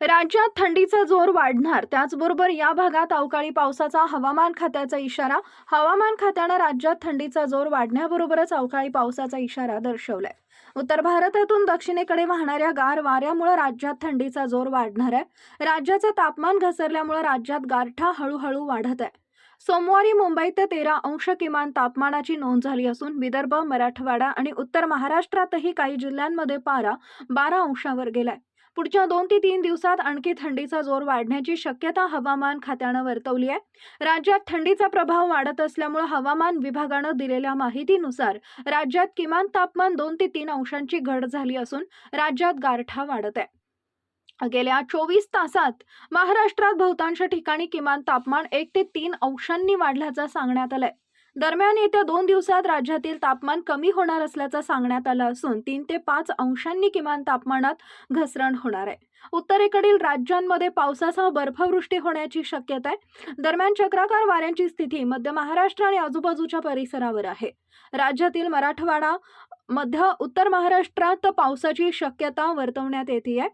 राज्यात थंडीचा जोर वाढणार. त्याचबरोबर या भागात अवकाळी पावसाचा हवामान खात्याचा इशारा. हवामान खात्यानं राज्यात थंडीचा जोर वाढण्याबरोबरच अवकाळी पावसाचा इशारा दर्शवलाय. उत्तर भारतातून दक्षिणेकडे वाहणाऱ्या गार वाऱ्यामुळे राज्यात थंडीचा जोर वाढणार आहे. राज्याचं तापमान घसरल्यामुळे राज्यात गारठा हळूहळू वाढत आहे. सोमवारी मुंबईत तेरा अंश किमान तापमानाची नोंद झाली असून विदर्भ मराठवाडा आणि उत्तर महाराष्ट्रातही काही जिल्ह्यांमध्ये पारा बारा अंशावर गेलाय. पुढच्या दोन ते तीन दिवसात आणखी थंडीचा जोर वाढण्याची शक्यता हवामान खात्यानं वर्तवली आहे. राज्यात थंडीचा प्रभाव वाढत असल्यामुळे हवामान विभागानं दिलेल्या माहितीनुसार राज्यात किमान तापमान दोन ते तीन अंशांची घट झाली असून राज्यात गारठा वाढत आहे. गेल्या चोवीस तासात महाराष्ट्रात बहुतांश ठिकाणी किमान तापमान एक ते तीन अंशांनी वाढल्याचं सांगण्यात आलंय. दरम्यान येत्या दोन दिवसात राज्यातील तापमान कमी होणार असल्याचं सांगण्यात आलं असून तीन ते पाच अंशांनी किमान तापमानात घसरण होणार आहे. उत्तरेकडील राज्यांमध्ये पावसासह बर्फवृष्टी होण्याची शक्यता आहे. दरम्यान चक्राकार वाऱ्यांची स्थिती मध्य महाराष्ट्र आणि आजूबाजूच्या परिसरावर आहे. राज्यातील मराठवाडा मध्य उत्तर महाराष्ट्रात पावसाची शक्यता वर्तवण्यात येते आहे.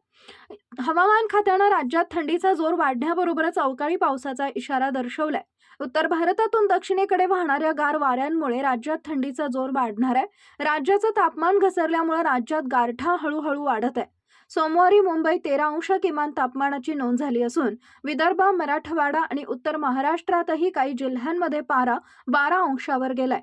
हवामान खात्यानं राज्यात थंडीचा जोर वाढण्याबरोबरच अवकाळी पावसाचा इशारा दर्शवलाय. उत्तर भारतातून दक्षिणेकडे वाहणाऱ्या गार वाऱ्यांमुळे राज्यात थंडीचा जोर वाढणार आहे. राज्याचं तापमान घसरल्यामुळे राज्यात गारठा हळूहळू वाढत आहे. सोमवारी मुंबई तेरा अंश किमान तापमानाची नोंद झाली असून विदर्भ मराठवाडा आणि उत्तर महाराष्ट्रातही काही जिल्ह्यांमध्ये पारा बारा अंशावर गेलाय.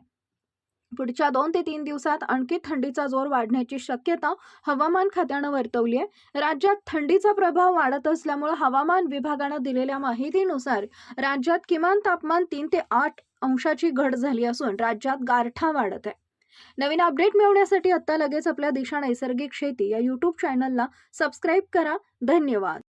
पुढच्या दोन ते तीन दिवसात आणखी थंडीचा जोर वाढण्याची शक्यता हवामान खात्यानं वर्तवली आहे. राज्यात थंडीचा प्रभाव वाढत असल्यामुळे हवामान विभागानं दिलेल्या माहितीनुसार राज्यात किमान तापमान तीन ते आठ अंशाची घट झाली असून राज्यात गारठा वाढत आहे. नवीन अपडेट मिळवण्यासाठी आत्ता लगेच आपल्या दिशा नैसर्गिक शेती या यूट्यूब चॅनलला सबस्क्राईब करा. धन्यवाद.